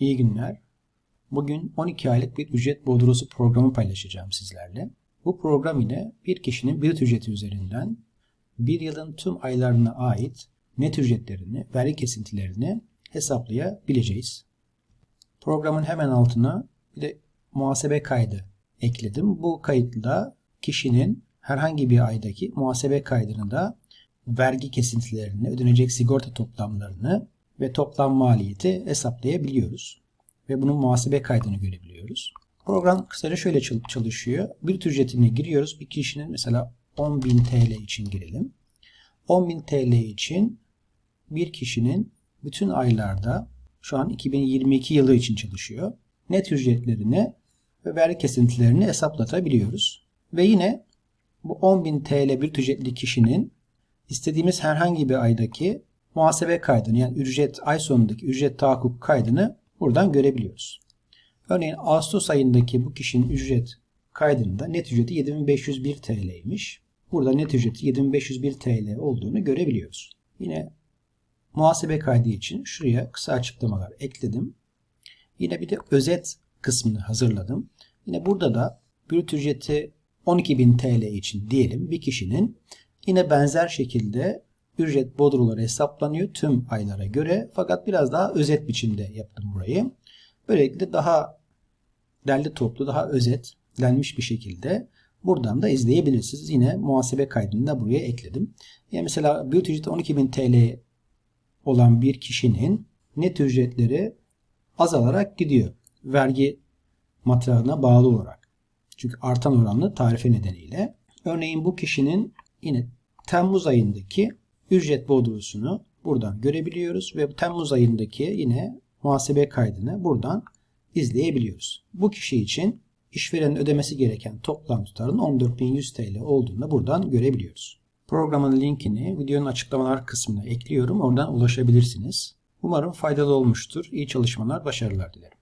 İyi günler. Bugün 12 aylık bir ücret bordrosu programı paylaşacağım sizlerle. Bu program ile bir kişinin brüt ücreti üzerinden bir yılın tüm aylarına ait net ücretlerini, vergi kesintilerini hesaplayabileceğiz. Programın hemen altına bir de muhasebe kaydı ekledim. Bu kayıtla kişinin herhangi bir aydaki muhasebe kaydını da vergi kesintilerini, ödenecek sigorta toplamlarını ve toplam maliyeti hesaplayabiliyoruz. Ve bunun muhasebe kaydını görebiliyoruz. Program kısaca şöyle çalışıyor. Bir ücretine giriyoruz. Bir kişinin mesela 10.000 TL için girelim. 10.000 TL için bir kişinin bütün aylarda şu an 2022 yılı için çalışıyor. Net ücretlerini ve vergi kesintilerini hesaplatabiliyoruz. Ve yine bu 10.000 TL bir ücretli kişinin istediğimiz herhangi bir aydaki muhasebe kaydını yani ücret ay sonundaki ücret tahakkuk kaydını buradan görebiliyoruz. Örneğin Ağustos ayındaki bu kişinin ücret kaydında net ücreti 7501 TL'ymiş. Burada net ücreti 7501 TL olduğunu görebiliyoruz. Yine muhasebe kaydı için şuraya kısa açıklamalar ekledim. Yine bir de özet kısmını hazırladım. Yine burada da brüt ücreti 12.000 TL için diyelim bir kişinin yine benzer şekilde ücret bodroları hesaplanıyor tüm aylara göre fakat biraz daha özet biçimde yaptım burayı. Böylelikle daha derli toplu, daha özetlenmiş bir şekilde buradan da izleyebilirsiniz. Yine muhasebe kaydını da buraya ekledim. Yani mesela brüt ücreti 12.000 TL olan bir kişinin net ücretleri azalarak gidiyor. Vergi matrağına bağlı olarak. Çünkü artan oranlı tarife nedeniyle. Örneğin bu kişinin yine Temmuz ayındaki ücret bordrosunu buradan görebiliyoruz ve Temmuz ayındaki yine muhasebe kaydını buradan izleyebiliyoruz. Bu kişi için işverenin ödemesi gereken toplam tutarın 14.100 TL olduğunu buradan görebiliyoruz. Programın linkini videonun açıklamalar kısmına ekliyorum. Oradan ulaşabilirsiniz. Umarım faydalı olmuştur. İyi çalışmalar, başarılar dilerim.